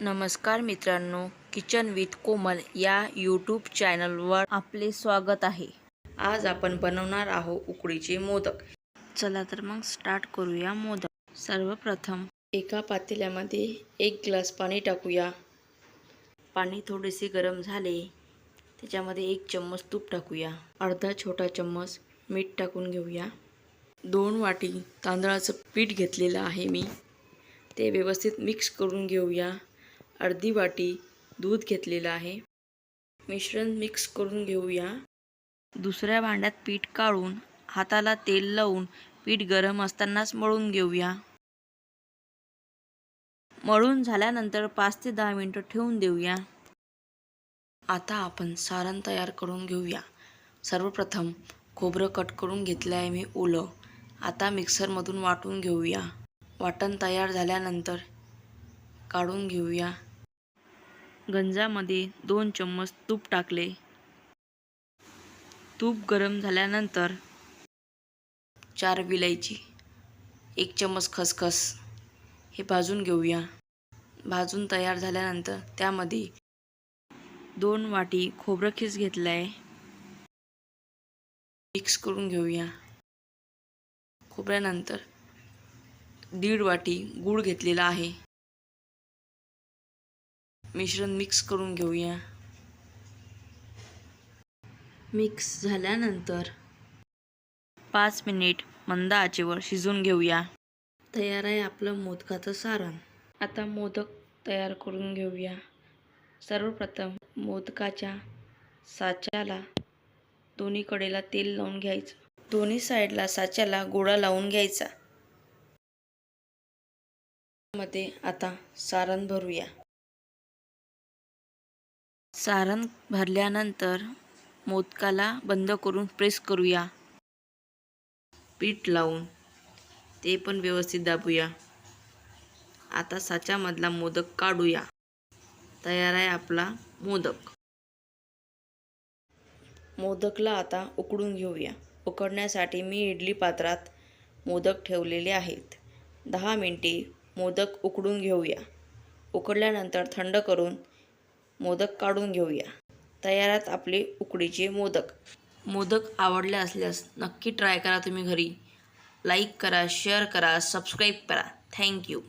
नमस्कार मित्रांनो kitchen with कोमल या यूट्यूब चॅनलवर आपले स्वागत आहे. आज आपण बनवणार आहोत उकडीचे मोदक. चला तर मग स्टार्ट करूया मोदक. सर्वप्रथम एका पातेल्यामध्ये एक ग्लास पाणी टाकूया. पाणी थोडेसे गरम झाले त्याच्यामध्ये एक चम्मच तूप टाकूया. अर्धा छोटा चम्मच मीठ टाकून घेऊया. दोन वाटी तांदळाचं पीठ घेतलेलं आहे मी. ते व्यवस्थित मिक्स करून घेऊया. अर्धी वाटी दूध घेतलेलं आहे. मिश्रण मिक्स करून घेऊया. दुसऱ्या भांड्यात पीठ काढून हाताला तेल लावून पीठ गरम असतानाच मळून घेऊया. मळून झाल्यानंतर पाच ते दहा मिनटं ठेवून देऊया. आता आपण सारण तयार करून घेऊया. सर्वप्रथम खोबरं कट करून घेतलं आहे मी ओलं. आता मिक्सरमधून वाटून घेऊया. वाटण तयार झाल्यानंतर काढून घेऊया. गंजामध्ये दोन चम्मच तूप टाकले. तूप गरम झाल्यानंतर चार विलायची एक चम्मच खसखस. हे भाजून घेऊया. भाजून तयार झाल्यानंतर त्यामध्ये दोन वाटी खोबरं खीस घेतलं आहे मिक्स करून घेऊया. खोबऱ्यानंतर दीड वाटी गूळ घेतलेला आहे. मिश्रण मिक्स करून घेऊया. मिक्स झाल्यानंतर पाच मिनिट मंद आचेवर शिजवून घेऊया. तयार आहे आपलं मोदकाचं सारण. आता मोदक तयार करून घेऊया. सर्वप्रथम मोदकाच्या साच्याला दोन्ही कडेला तेल लावून घ्यायचं. दोन्ही साईडला साच्याला गोळा लावून घ्यायचा. मध्ये आता सारण भरूया. सारण भरल्यानंतर मोदकाला बंद करून प्रेस करूया. पीठ लावून. ते पण व्यवस्थित दाबूया. आता साच्यामधला मोदक काढूया. तयार आहे आपला मोदक. मोदकला आता उकडून घेऊया. उकडण्यासाठी मी इडली पात्रात मोदक ठेवलेले आहेत. दहा मिनटे मोदक उकडून घेऊया. उकडल्यानंतर थंड करून मोदक काढून घेऊया. तयारात आपले उकडीचे मोदक. मोदक आवडले असल्यास नक्की ट्राय करा तुम्ही घरी. लाईक करा शेअर करा सबस्क्राईब करा. थँक्यू